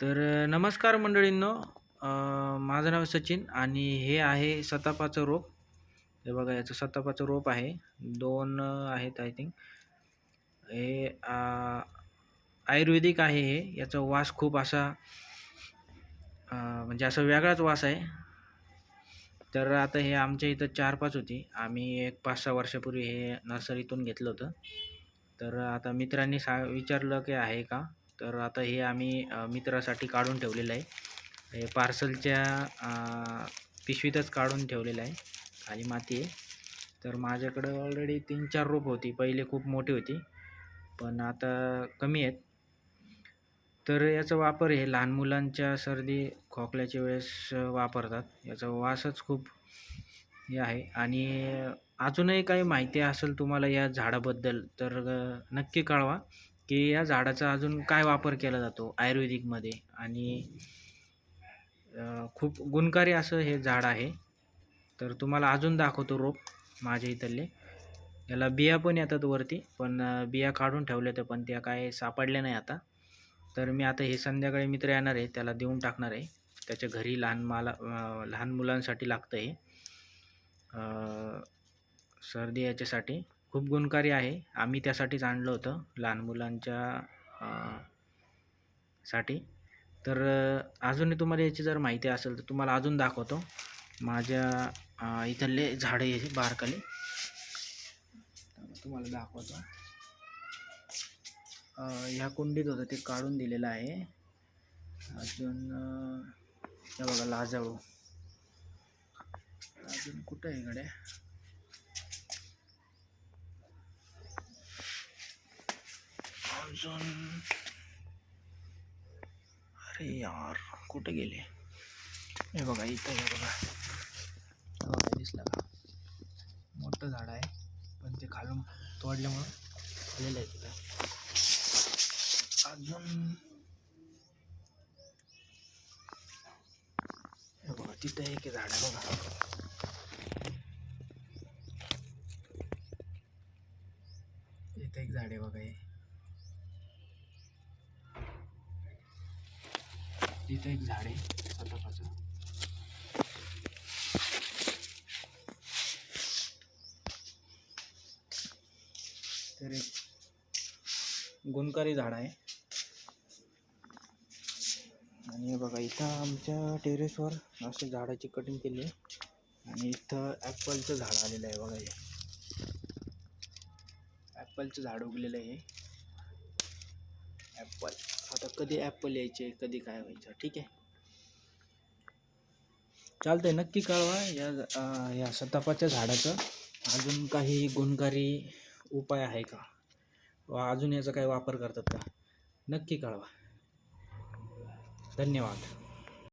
तर नमस्कार मंडळींनो. माझं नाव सचिन आणि हे आहे सतापाचं रोप. हे बघा याचं सतापाचं रोप आहे. दोन आहेत आय थिंक. हे आयुर्वेदिक आहे हे. याचा वास खूप असा म्हणजे असा वेगळाच वास आहे. तर आता हे आमच्या इथं चार पाच होती. आम्ही एक पाच सहा वर्षापूर्वी हे नर्सरीतून घेतलं होतं. तर आता मित्रांनी सा विचारलं की आहे का? तर आता हे आम्ही मित्रासाठी काढून ठेवलेलं आहे. हे पार्सलच्या पिशवीतच काढून ठेवलेलं आहे. खाली माती आहे. तर माझ्याकडं ऑलरेडी तीन चार रोप होती. पहिले खूप मोठी होती. पण आता कमी आहेत. तर याचा वापर हे लहान मुलांच्या सर्दी खोकल्याच्या वेळेस वापरतात. याचा वासच खूप हे आहे. आणि अजूनही काही माहिती असेल तुम्हाला या झाडाबद्दल तर नक्की कळवा. की या झाडाचा अजून काय वापर केला जातो आयुर्वेदिकमध्ये आणि खूप गुणकारी असं हे झाड आहे. तर तुम्हाला अजून दाखवतो रोप माझ्या इथले. याला बिया पण येतात वरती पण बिया काढून ठेवल्या तर पण त्या काय सापडल्या नाही आता. तर मी आता हे संध्याकाळी मित्र येणार आहे त्याला देऊन टाकणार आहे. त्याच्या घरी लहान माला लहान मुलांसाठी लागतं हे. सर्दी याच्यासाठी. खूप गुणकारी आहे. आम्ही त्यासाठीच आणलं होतं लहान मुलांच्या साठी. तर अजूनही तुम्हाला याची जर माहिती असेल तर तुम्हाला अजून दाखवतो. माझ्या इथले झाडं आहे बारकाली. तुम्हाला दाखवतो. ह्या कुंडीत होतं ते काढून दिलेलं आहे. अजून हे बघा लाजाळू. अजून कुठं आहे इकडे? अजून. अरे यार कुठे गेले? हे बघा इथं हे बघा. बघा दिसलं का? मोठं झाड आहे पण ते खालून तोडल्यामुळं आलेलं आहे तिथं. अजून. हे बघा तिथं एक झाड आहे बघा. इथं एक झाड आहे बघा हे. तिथं एक झाड आहे सतपाचं तर एक गुणकारी झाड आहे. आणि बघा इथं आमच्या टेरेसवर असे झाडाची कटिंग केली आहे. आणि इथं ॲपलचं झाड आलेलं आहे बघा हे. ॲपलचं झाड उगलेलं आहे ॲपल आता कधी ॲपल यायचे कधी काय व्हायचं ठीक आहे? चालतंय नक्की कळवा या अं, या सतापाच्या झाडाचं. अजून काही गुणकारी उपाय आहे का? वा अजून याचा काही वापर करतात का? नक्की कळवा. धन्यवाद.